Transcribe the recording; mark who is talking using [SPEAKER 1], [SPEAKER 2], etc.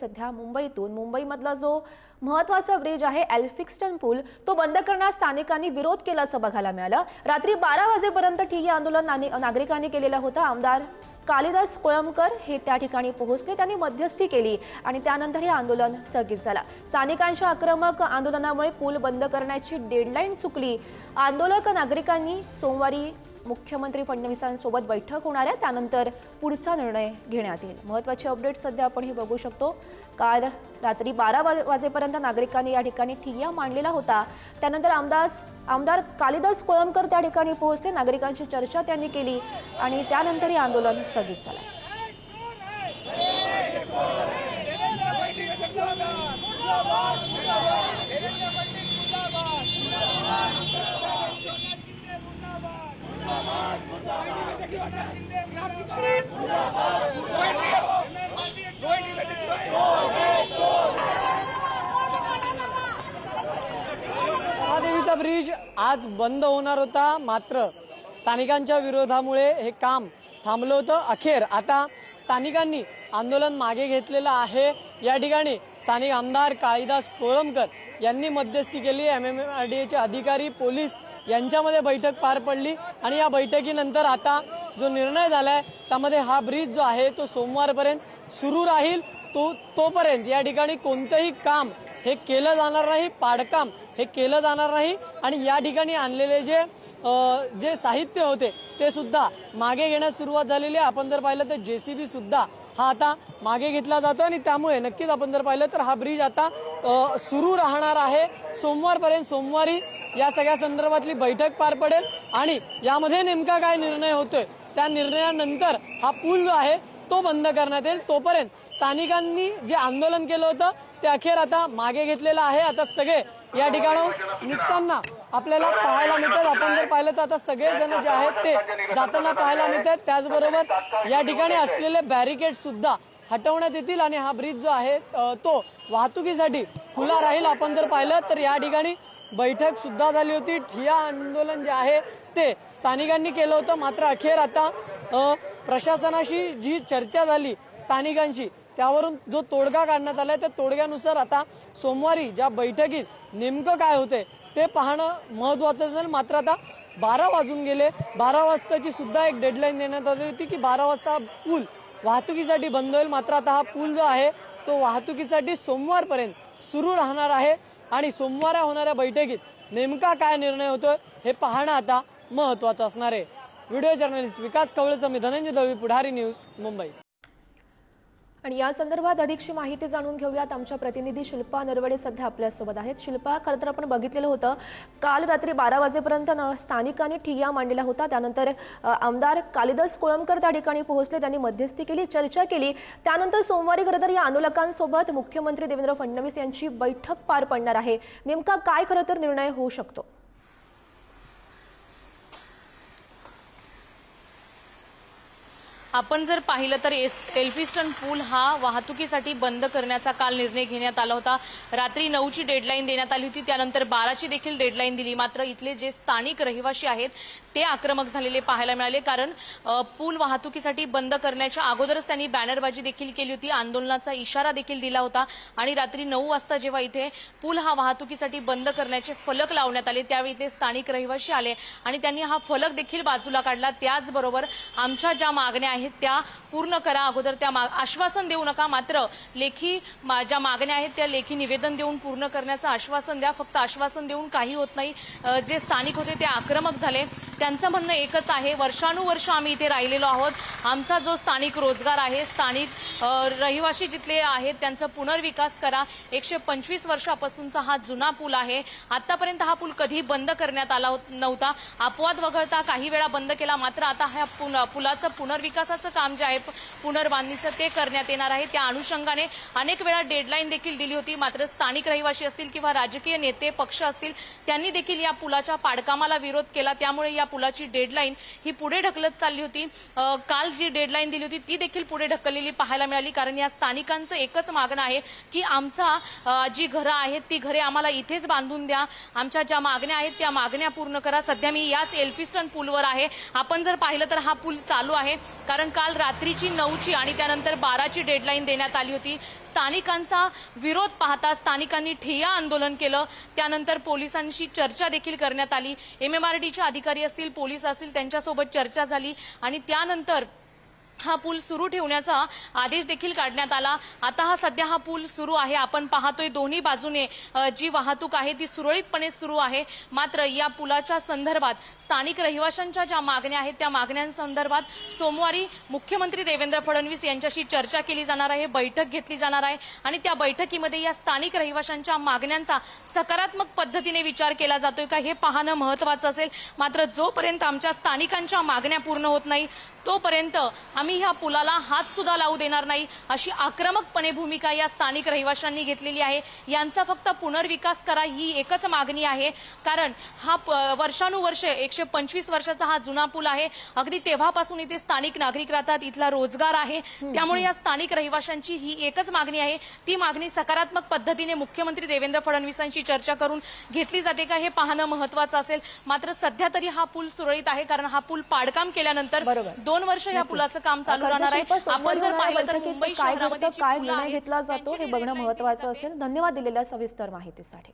[SPEAKER 1] सध्या मुंबईतून. मुंबईमधला जो महत्त्वाचा ब्रिज आहे एल्फिक्स्टन पूल तो बंद करण्यास स्थानिकांनी विरोध केल्याचं बघायला मिळालं. रात्री बारा वाजेपर्यंत ठिय्या आंदोलन नागरिकांनी केलेलं होतं. आमदार कालिदास कोळंबकर हे त्या ठिकाणी पोहोचले. त्यांनी मध्यस्थी केली आणि त्यानंतर हे आंदोलन स्थगित झालं. स्थानिकांच्या आक्रमक आंदोलनामुळे पूल बंद करण्याची डेडलाईन चुकली. आंदोलक नागरिकांनी सोमवारी मुख्यमंत्री फडणवीसांसोबत बैठक होणार आहे. त्यानंतर पुढचा निर्णय घेण्यात येईल. महत्त्वाचे अपडेट सध्या आपण हे बघू शकतो. काल रात्री बारा वाजेपर्यंत नागरिकांनी या ठिकाणी ठिय्या मांडलेला होता. त्यानंतर आमदार आमदार कालिदास कोळंबकर त्या ठिकाणी पोहोचले. नागरिकांची चर्चा त्यांनी केली आणि त्यानंतर हे आंदोलन स्थगित झालं.
[SPEAKER 2] ब्रिज आज बंद होणार होता. मात्र स्थानिकांच्या विरोधामुळे हे काम थांबलं होतं. अखेर आता स्थानिकांनी आंदोलन मागे घेतलेलं आहे. या ठिकाणी स्थानिक आमदार काळीदास कोळंबकर यांनी मध्यस्थी केली. एम एम आर डी एचे अधिकारी पोलीस यांच्यामध्ये बैठक पार पडली आणि या बैठकीनंतर आता जो निर्णय झालाय त्यामध्ये हा ब्रिज जो आहे तो सोमवारपर्यंत सुरू राहील. तो तोपर्यंत या ठिकाणी कोणतंही काम हे केलं जाणार नाही. पाडकाम हे केलं जाणार नाही. आणि या ठिकाणी आणलेले जे जे साहित्य होते ते सुद्धा मागे घेण्यास सुरुवात झालेली आहे. आपण जर पाहिलं तर जे सी सुद्धा हा आता मागे घेतला जातो आणि त्यामुळे नक्कीच आपण जर पाहिलं तर हा ब्रिज आता सुरू राहणार आहे. सोमवारपर्यंत सोमवारी या सगळ्या संदर्भातली बैठक पार पडेल आणि यामध्ये नेमका काय निर्णय होतोय त्या निर्णयानंतर हा पूल जो आहे तो बंद करण्यात येईल. तोपर्यंत स्थानिकांनी जे आंदोलन केलं होतं ते अखेर आता मागे घेतलेलं आहे. आता सगळे या ठिकाणाहून निघताना आपल्याला पाहायला मिळतात. आपण जर पाहिलं तर आता सगळेजण जे आहेत ते जाताना पाहायला मिळतात. त्याचबरोबर या ठिकाणी असलेले बॅरिकेड सुद्धा हटवण्यात येतील आणि हा ब्रिज जो आहे तो वाहतुकीसाठी खुला राहील. आपण जर पाहिलं तर या ठिकाणी बैठक सुद्धा झाली होती. ठिया आंदोलन जे आहे ते स्थानिकांनी केलं होतं. मात्र अखेर आता प्रशासनाशी जी चर्चा झाली स्थानिकांशी त्यावरून जो तोडगा काढण्यात आलाय त्या तोडग्यानुसार आता सोमवारी ज्या बैठकीत नेमकं काय होते ते पाहणं महत्वाचं असेल. मात्र आता बारा वाजून गेले. बारा वाजताची सुद्धा एक डेडलाईन देण्यात आली होती की बारा वाजता हा पूल वाहतुकीसाठी बंद होईल. मात्र आता हा पूल जो आहे तो वाहतुकीसाठी सोमवारपर्यंत सुरू राहणार आहे आणि सोमवार होणाऱ्या बैठकीत नेमका काय निर्णय होतोय हे पाहणं आता महत्वाचं असणार आहे. व्हिडिओ जर्नलिस्ट विकास कवळेचा मी धनंजय दळवी पुढारी न्यूज मुंबई.
[SPEAKER 1] आणि या संदर्भात अधिकची माहिती जाणून घेऊयात. आमच्या प्रतिनिधी शिल्पा नरवडे सध्या आपल्यासोबत आहेत. शिल्पा खरं तर आपण बघितलेलं होतं काल रात्री बारा वाजेपर्यंत न स्थानिकांनी ठिय्या मांडलेला होता त्यानंतर आमदार कालिदास कोळंबकर त्या ठिकाणी पोहोचले. त्यांनी मध्यस्थी केली चर्चा केली. त्यानंतर सोमवारी खरं तर या आंदोलकांसोबत मुख्यमंत्री देवेंद्र फडणवीस यांची बैठक पार पडणार आहे. नेमका काय खरं तर निर्णय होऊ शकतो?
[SPEAKER 3] आपण जर पाहिलं तर एस एल्फिस्टन पूल हा वाहतुकीसाठी बंद करण्याचा काल निर्णय घेण्यात आला होता. रात्री नऊची डेडलाईन देण्यात आली होती. त्यानंतर बाराची देखील डेडलाईन दिली. मात्र इथले जे स्थानिक रहिवाशी आहेत ते आक्रमक झालेले पाहायला मिळाले. कारण पूल वाहतुकीसाठी बंद करण्याच्या अगोदरच त्यांनी बॅनरबाजी देखील केली होती. आंदोलनाचा इशारा देखील दिला होता. आणि रात्री नऊ वाजता जेव्हा इथे पूल हा वाहतुकीसाठी बंद करण्याचे फलक लावण्यात आले त्यावेळी इथे स्थानिक रहिवाशी आले. आणि त्यांनी हा फलक देखील बाजूला काढला. त्याचबरोबर आमच्या ज्या मागण्या आहेत त्या पूर्ण करा अगोदर त्या मा- आश्वासन देऊ नका. मात्र लेखी मा- ज्या मागण्या आहेत त्या लेखी निवेदन देऊन पूर्ण करण्याचं आश्वासन द्या. फक्त आश्वासन देऊन काही होत नाही. जे स्थानिक होते ते आक्रमक झाले. त्यांचं म्हणणं एकच आहे. वर्षानुवर्ष आम्ही इथे राहिलेलो आहोत. आमचा जो स्थानिक रोजगार आहे स्थानिक रहिवासी जिथले आहेत त्यांचा पुनर्विकास करा. एकशे पंचवीस वर्षापासूनचा हा जुना पूल आहे. आतापर्यंत हा पूल कधी बंद करण्यात आला नव्हता. अपवाद वगळता काही वेळा बंद केला. मात्र आता ह्या पुल- पुलाचं पुनर्विकासाचं काम जे आहे पुनर्बांधणीचं ते करण्यात येणार आहे. त्या अनुषंगाने अनेक वेळा डेडलाईन देखील दिली होती. मात्र स्थानिक रहिवासी असतील किंवा राजकीय नेते पक्ष असतील त्यांनी देखील या पुलाच्या पाडकामाला विरोध केला. त्यामुळे या पुलाची डेडलाईन ही पुढे ढकलत चालली होती. काल जी डेडलाईन दिली होती ती देखील पुढे ढकललेली पाहायला मिळाली. कारण या स्थानिकांचं एकच मागणं आहे की आमचा जी घरं आहेत ती घरे आम्हाला इथेच बांधून द्या. आमच्या ज्या मागण्या आहेत त्या मागण्या पूर्ण करा. सध्या मी याच एल्फिस्टन पूलवर आहे. आपण जर पाहिलं तर हा पूल चालू आहे. कारण काल रात्रीची नऊची आणि त्यानंतर बाराची डेडलाईन देण्यात आली होती. स्थानिकांचा विरोध पाहता स्थानिकांनी ठिय्या आंदोलन केलं. त्यानंतर पोलिसांशी चर्चा देखील करण्यात आली. एम एम आर अधिकारी असतील पोलीस असतील त्यांच्यासोबत चर्चा झाली आणि त्यानंतर हा पूल सुरू ठेवण्याचा आदेश देखील काढण्यात आला. आता हा सध्या हा पूल सुरू आहे. आपण पाहतोय दोन्ही बाजूने जी वाहतूक आहे ती सुरळीतपणे सुरू आहे. मात्र या पुलाच्या संदर्भात स्थानिक रहिवाशांच्या ज्या मागण्या आहेत त्या मागण्यांसंदर्भात सोमवारी मुख्यमंत्री देवेंद्र फडणवीस यांच्याशी चर्चा केली जाणार आहे बैठक घेतली जाणार आहे आणि त्या बैठकीमध्ये या स्थानिक रहिवाशांच्या मागण्यांचा सकारात्मक पद्धतीने विचार केला जातोय का हे पाहणं महत्वाचं असेल. मात्र जोपर्यंत आमच्या स्थानिकांच्या मागण्या पूर्ण होत नाही तोपर्यंत आम्ही ह्या पुलाला हात सुद्धा लावू देणार नाही. अशी आक्रमकपणे भूमिका या स्थानिक रहिवाशांनी घेतलेली आहे. यांचा फक्त पुनर्विकास करा ही एकच मागणी आहे. कारण हा वर्षानुवर्षे एकशे पंचवीस वर्षाचा हा जुना पूल आहे. अगदी तेव्हापासून इथे स्थानिक नागरिक राहतात इथला रोजगार आहे. त्यामुळे या स्थानिक रहिवाशांची ही एकच मागणी आहे. ती मागणी सकारात्मक पद्धतीने मुख्यमंत्री देवेंद्र फडणवीसांशी चर्चा करून घेतली जाते का हे पाहणं महत्वाचं असेल. मात्र सध्या तरी हा पूल सुरळीत आहे. कारण हा पूल पाडकाम केल्यानंतर. दोन वर्ष या पुलाचं काम चालू राहणार आहे. आपण जर पाहिलं तर मुंबई
[SPEAKER 1] काय
[SPEAKER 3] शहरामध्ये
[SPEAKER 1] काय निर्णय घेतला जातो हे बघणं महत्वाचं. असेल. धन्यवाद दिलेल्या सविस्तर माहितीसाठी.